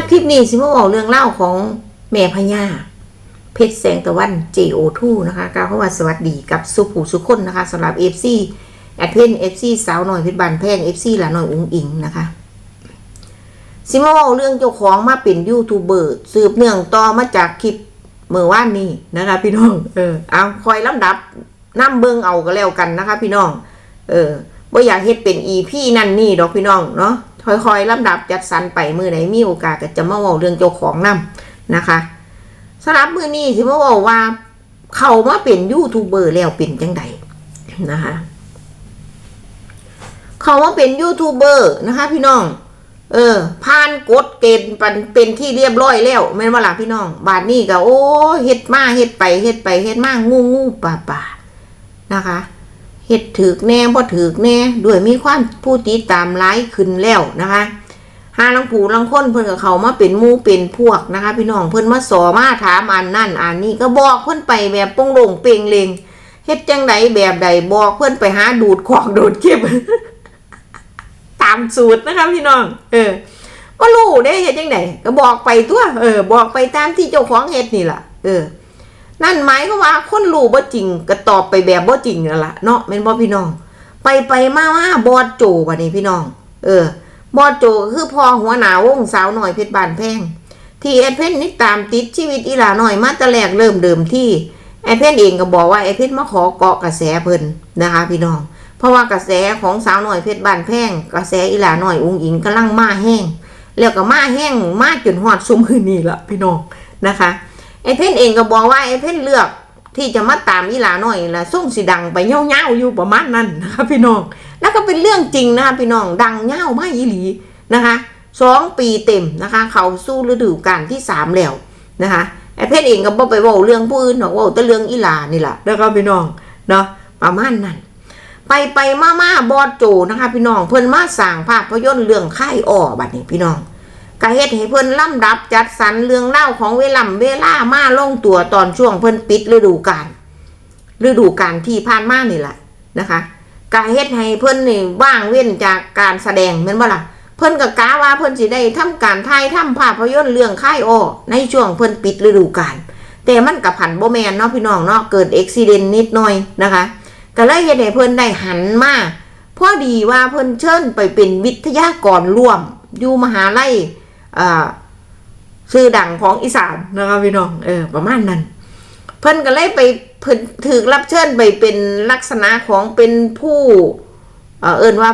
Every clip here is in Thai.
าคลิปนี้สิมาบอกเรื่องเล่าของแม่พญาเพชรแสงตะวัน JO2 นะคะกล่าวคำว่าสวัสดีกับสุผูสุคนนะคะสำหรับ FC แอดเพน FC สาวหน่อยเพชรบานแพง FC หลาหน่อยอุ้งอิงนะคะสิมาบอกเรื่องเจ้าของมาเป็นยูทูบเบอร์สืบเนื่องต่อมาจากคลิปเมื่อวานนี้นะคะ พี่น้องเออเอาคอยลำดับน้ำเบิงเอาก็แล้วกันนะคะ พี่น้อง เออบ่อยากเฮ็ดเป็นอีพี่นั่นนี่ดอกพี่น้องเนาะ ค่อยๆลำดับจัดสรรไปมือไหนมีโอกาสก็จะมาเว้าเรื่องเจ้าของนํนะคะสำหรับมือนี้ที่มาบอกว่า เขามาเป็นยูทูบเบอร์แล้วเป็นจังไดนะคะ เขามาเป็นยูทูบเบอร์นะคะพี่น้อง เออผ่านกฎเกณฑ์เป็นเป็นที่เรียบร้อยแล้วแม่นว่าล่ะพี่น้อง บาทนี้ก็โอ้เฮ็ดมาเฮ็ดไปเฮ็ดไปเฮ็ดมางูงูป่าป่านะคะ เฮ็ดถือแน่บ่ถือแน่ด้วยมีความผู้ติดตามหลายขึ้นแล้วนะคะหาลังผูลังคนเพิ่นกับเขามาเป็นมู่เป็นพวกนะคะ พี่น้องเพิ่นมาสอมาถามอันนั่นอันนี้ก็บอกเพิ่นไปแบบโปงโลงเปงเลงเฮ็ดจังใดแบบใดบอกเพิ่นไปหาดูดของดูดเก็บตามสูตรนะคะพี่น้อง เออว่ารู้ได้เฮ็ดจังไดก็บอกไปตัวเออ บอกไปตามที่เจ้าของเฮ็ดนี่ล่ะ เออ นั่นหมายก็ว่าคนรู้บ่จริงก็ตอบไปแบบบ่จริงนั่นล่ะเนาะแม่นบ่พี่น้อง ไปไปมามาบอดโจบัดนี้พี่น้อง เออบอดโจคือพอหัวหนาวงสาวหน่อยเพชรบานแพงที่แอดเพนนี่ตามติดชีวิตอีหลาหน่อยมาแต่แรกเริ่มเดิมที่แอดเพนเองก็บอกว่าแอดเพนมาขอเกาะกระแสเพิ่นนะคะ พี่น้อง เพราะว่ากระแสของสาวหน่อยเพชรบานแพงกระแสอีหลาหน่อยอุ้งอิงกำลังมาแห้งแล้วก็มาแห้งมาจนหอดซุมคืนนี่ละพี่น้องนะคะ ไอ้เพ่นเองก็บอกว่าไอ้เพ่นเลือกที่จะมาตามอีหลาหน่อยละส่งสีดังไปเง่าๆอยู่ประมาณนั้นนะคะพี่น้อง แล้วก็เป็นเรื่องจริงนะคะพี่น้องดังเง่าไม่อีหลีนะคะสองปีเต็มนะคะ เขาสู้ฤดูกาลที่สามแล้วนะคะไอ้เพ่นเองก็บ่ไปว่าเรื่องผู้อื่นหรอกว่าแต่เรื่องอีหลานี่แหละแล้วก็พี่น้องเนาะประมาณนั้นไปไปมามาบอดโจนะคะ พี่น้องเพิ่นมาสร้างภาพยนตร์เรื่องค่อ้อบัดนี้พี่น้อง ก็เฮ็ดให้เพิ่นลำดับจัดสรรเรื่องเล่าของเวลาเวลามาลงตัวตอนช่วงเพิ่นปิดฤดูกาลฤดูกาลที่ผ่านมานี่แหละนะคะก็เฮ็ดให้เพิ่นนี่ว่างเว้นจากการแสดงแม่นบ่ล่ะเพิ่นก็กะว่าเพิ่นสิได้ทำการถ่ายทำภาพยนตร์เรื่องค่ายอ้อในช่วงเพิ่นปิดฤดูกาลแต่มันกับผันโบแมนเนาะพี่น้องเนาะเกิดอุบิเหตุนิดหน่อยนะคะก็เลยเฮ็ดให้เพิ่นได้หันมาพอดีว่าเพิ่นเชิญไปเป็นวิทยากรร่วมอยู่มหาลัย ชื่อดังของอีสานนะคะพี่น้องเออประมาณนั้น เพิ่นก็เลยไปเพิ่นถือรับเชิญไปเป็นลักษณะของเป็นผู้เอ่อเอิ้นว่า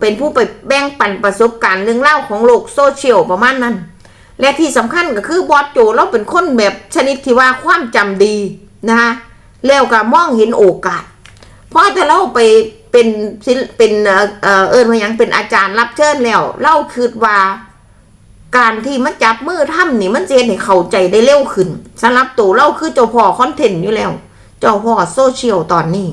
เป็นผู้ไปแบ่งปันประสบการณ์เรื่องเล่าของโลกโซเชียลประมาณนั้น และที่สำคัญก็คือบอสโจเราเป็นคนแบบชนิดที่ว่าความจำดีนะคะแล้วก็มองเห็นโอกาส เพราะถ้าเราไปเป็นเป็นเอ่อเอ่อเอิญมายังเป็นอาจารย์รับเชิญแล้ว เราคิดว่า การที่มันจับมือทำนี่มันเจนให้เข้าใจได้เร็วขึ้นสำหรับตัวเราคือเจ้าพ่อคอนเทนต์อยู่แล้ว เจ้าพ่อโซเชียลตอนนี้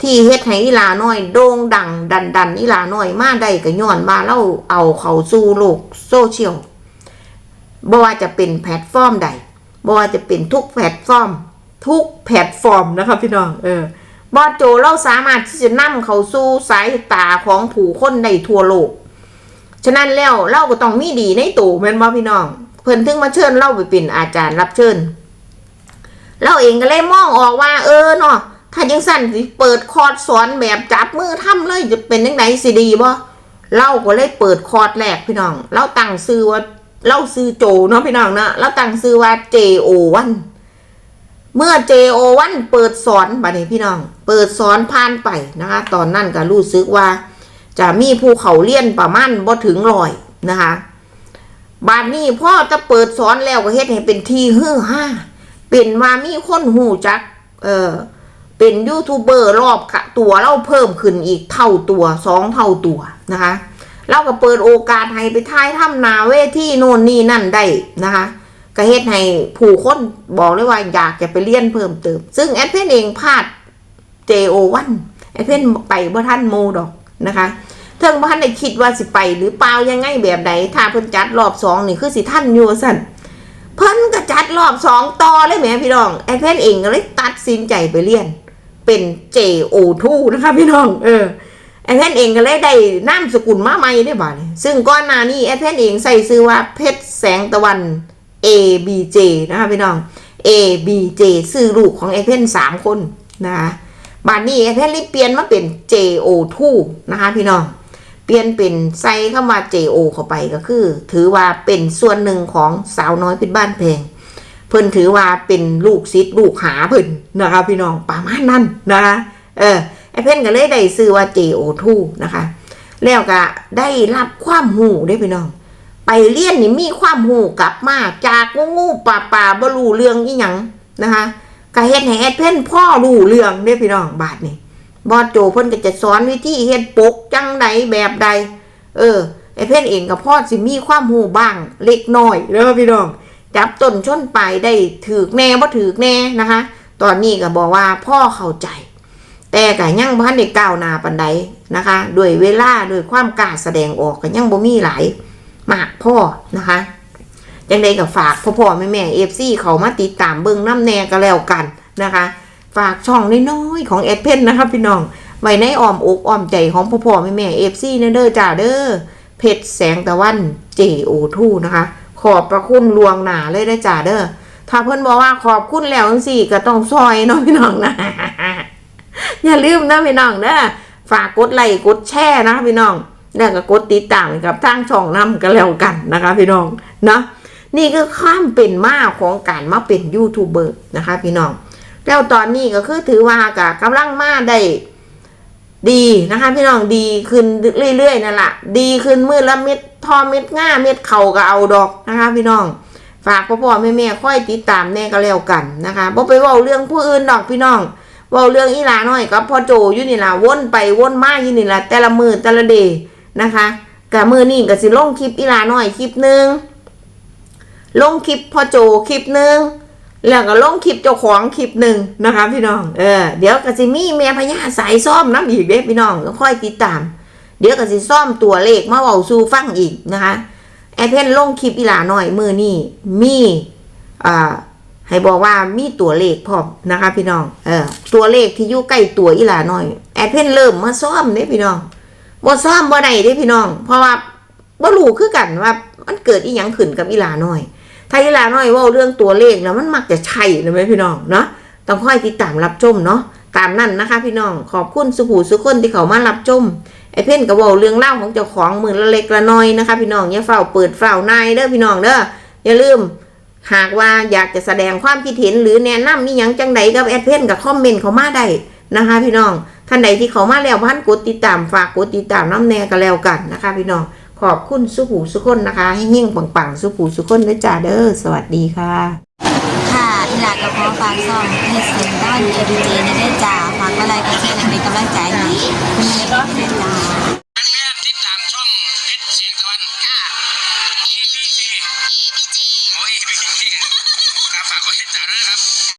ที่เฮ็ดให้อีลาน้อยโด่งดัง ดันดันอีลาน้อยมาได้ก็ย้อนมาเราเอาเขาสู่โลกโซเชียลบ่ว่าจะเป็นแพลตฟอร์มใดบ่ว่าจะเป็นทุกแพลตฟอร์ม ทุกแพลตฟอร์มนะคะพี่น้องเออบอโจเราสามารถที่จะนำเขาสู่สายตาของผู้คนในทั่วโลก ฉะนั้นแล้วเราก็ต้องมีดีในตัวแม่นบ่พี่น้อง เพิ่นถึงมาเชิญเราไปเป็นอาจารย์รับเชิญเราเองก็เลยมองออกว่า เออเนาะถ้าจังสั่นสิเปิดคอร์สสอนแบบจับมือทำเลยจะเป็นยังไงสิดีบ่เราก็เลยเปิดคอร์สแรกพี่น้องเราตั้งซื้อว่าเราซื้อโจเนาะพี่น้องเนาะเราตั้งซื้อว่า JO1 เมื่อ JO1 เปิดสอนบัดนี้พี่น้อง เปิดสอนผ่านไปนะคะ ตอนนั้นก็รู้สึกว่า จะมีภูเขาเลี่ยนประมาณบ่ถึงร้อยนะคะบาดนี้พ่อจะเปิดสอนแล้วก็เฮ็ดให้เป็นทีฮือฮ่าเป็นว่ามีคนหูจัก เออเป็นยูทูบเบอร์รอบตัวเราเพิ่มขึ้นอีกเท่าตัวสองเท่าตัวนะคะเราก็เปิดโอกาสให้ไปท้ายถ้ำนาเวที่โน่นนี่นั่นได้นะคะก็เฮ็ดให้ผู้คนบอกเลยว่าอยากจะไปเรียนเพิ่มเติม ซึ่งแอดเพนเองพลาด JO1 แอดเพนไปบ่ท่านโมดอก นะคะเทิงบ่ท่านได้คิดว่าสิไป หรือเปล่ายังไงแบบใดถ้าเพิ่นจัดรอบสองนี่คือสิท่านอยู่สั่นเพิ่นก็จัดรอบสองต่อเลยแหมพี่น้องแอดเพนเองก็เลยตัดสินใจไปเรียน เป็น JO2 นะคะพี่น้อง เออแอดเพนเองก็เลยได้นามสกุลมาใหม่ได้บ่านี้ซึ่งก่อนหน้านี้แอดเพนเองใส่ซื้อว่าเพชรแสงตะวัน ABJ นะคะพี่น้อง ABJ ซื้อลูกของแอดเพนสามคนนะคะ บาดนี้แอดเพนรีเปลี่ยนมาเป็น JO2 นะคะพี่น้อง เปลี่ยนเป็นใส่คำว่า JO เข้าไปก็คือ ถือว่าเป็นส่วนหนึ่งของสาวน้อยเพิษบ้านเพลงเพิ่นถือว่าเป็นลูกศิษย์ลูกหาเพิ่นนะคะพี่น้องประมาณนั้นนะคะเออไอเพ่นก็เลยได้ซื้อว่า JO2 นะคะ แล้วก็ได้รับความหูได้พี่น้อง ไปเรียนนี่มีความหูกลับมาจากงูงูป่าป่าบรูเรื่องอีหยังนะคะ ก็เฮ็ดให้แอดเพิ่นพ่อรู้เรื่องได้พี่น้องบาดนี้บอสโจเพิ่นก็จะสอนวิธีเฮ็ดปกจังใดแบบใด เออไอเพ่นเองกับพ่อสิมีความหูบ้างเล็กน้อยเด้อพี่น้องจับต้นชนปลายได้ถือแน่บ่ถือแน่นะคะ ตอนนี้ก็บอกว่าพ่อเข้าใจ แต่ก็ยังบ่ทันได้ก้าวหน้าปานใดนะคะด้วยเวลาด้วยความกล้าแสดงออกก็ยังบ่มีหลายมากพ่อนะคะ จังใดก็ฝากพ่อพ่อแม่แม่เอฟซีเขามาติดตามเบิ่งน้ำแน่ก็แล้วกันนะคะ ฝากช่องน้อยๆของแอดเพนนะคะพี่น้องไว้ในอ้อมอกอ้อมใจของพ่อพ่อแม่แม่เอฟซีเนเด้อจ้าเด้อเพชรแสงตะวัน JO2 นะคะ ขอบประคุณลวงหนาเลยได้อจ้าเด้อถ้าเพิ่อนบอกว่าขอบคุณแล้วจังซี่ก็ต้องซอยเนาะพี่น้องนะอย่าลืมนะพี่น้องเด้อฝากกดไลค์กดแชร์นะพี่น้องแล้วก็กดติดตามกับทางช่องน้ำกันแล้วกันนะคะพี่น้องเนาะ นี่คือความเป็นมาของการมาเป็นยูทูบเบอร์นะคะพี่น้อง แล้วตอนนี้ก็คือถือว่ากะกำลังมาได้ดีนะคะพี่น้องดีขึ้นเรื่อยๆนั่นแหละดีขึ้นมือละเม็ดทอเม็ดง่าเม็ดเข่าก็เอาดอกนะคะพี่น้อง ฝากพ่อพ่อแม่แม่ค่อยติดตามแน่ก็แล้วกันนะคะบ่ไปว้าเรื่องผู้อื่นดอกพี่น้องว้าเรื่องอีลาน้อยกับพ่อโจอยู่นี่ละวนไปวนมาอยู่นี่ละแต่ละมือแต่ละเดนะคะกะมือนี่ก็สิลงคลิปอีลาน้อยคลิปหนึ่ง ลงคลิปพ่อโจคลิปหนึ่งแล้วก็ลงคลิปเจ้าของคลิปหนึ่งนะคะพี่น้อง เออ เดี๋ยวกสิมีแม่พญาสายซ่อมน้ำอีกเด้พี่น้องค่อยติดตาม เดี๋ยวกสิซ่อมตัวเลขมาเว้าสู่ฟังอีกนะคะ แอเพนลงคลิปอีหลาหน่อยมือนี่มีอ่าให้บอกว่ามีตัวเลขพร้อมนะคะพี่น้อง เออ ตัวเลขที่อยู่ใกล้ตัวอีหลาหน่อย แอเพนเริ่มมาซ่อมเด้พี่น้องบ่ซ่อมบ่ได้เด้พี่น้อง เพราะว่าบ่รู้คือกันว่ามันเกิดอีหยังขึ้นกับอีหลาหน่อย ถ้าอีลาน้อยว่าเรื่องตัวเลขนะมันมักจะใช่เลยไหมพี่น้องเนาะต้องค่อยติดตามรับชมเนาะตามนั่นนะคะ พี่น้องขอบคุณสุผูสุคนที่เขามารับชมไอเพ่นกับว่าเรื่องเล่าของเจ้าของมือละเล็กละน้อยนะคะ พี่น้องอย่าเฝ้าเปิดเฝ้านายเด้อพี่น้องเด้ออย่าลืมหากว่าอยากจะแสดงความคิดเห็นหรือแนะนำมีหยังจังใดกับแอดเพนกับคอมเมนต์เขามาได้นะคะ พี่น้องท่านใดที่เขามาแล้วพันกดติดตามฝากกดติดตามน้ำแน่ก็แล้วกันนะคะ พี่น้อง ขอบคุณสุผูสุคนนะคะ ให้ยิ่งปังๆสุผูสุคนด้วยจ้าเด้อสวัสดีค่ะ ค่ะอีหลากระพาะฟางซ่องเพชรเสียงด้านเอดีเจในได้จ่าฝากอะไรก็แค่นั้นเป็นกำลังใจให้มีก็เป็นจ่าแม่ก็เสียงตะวันอ่า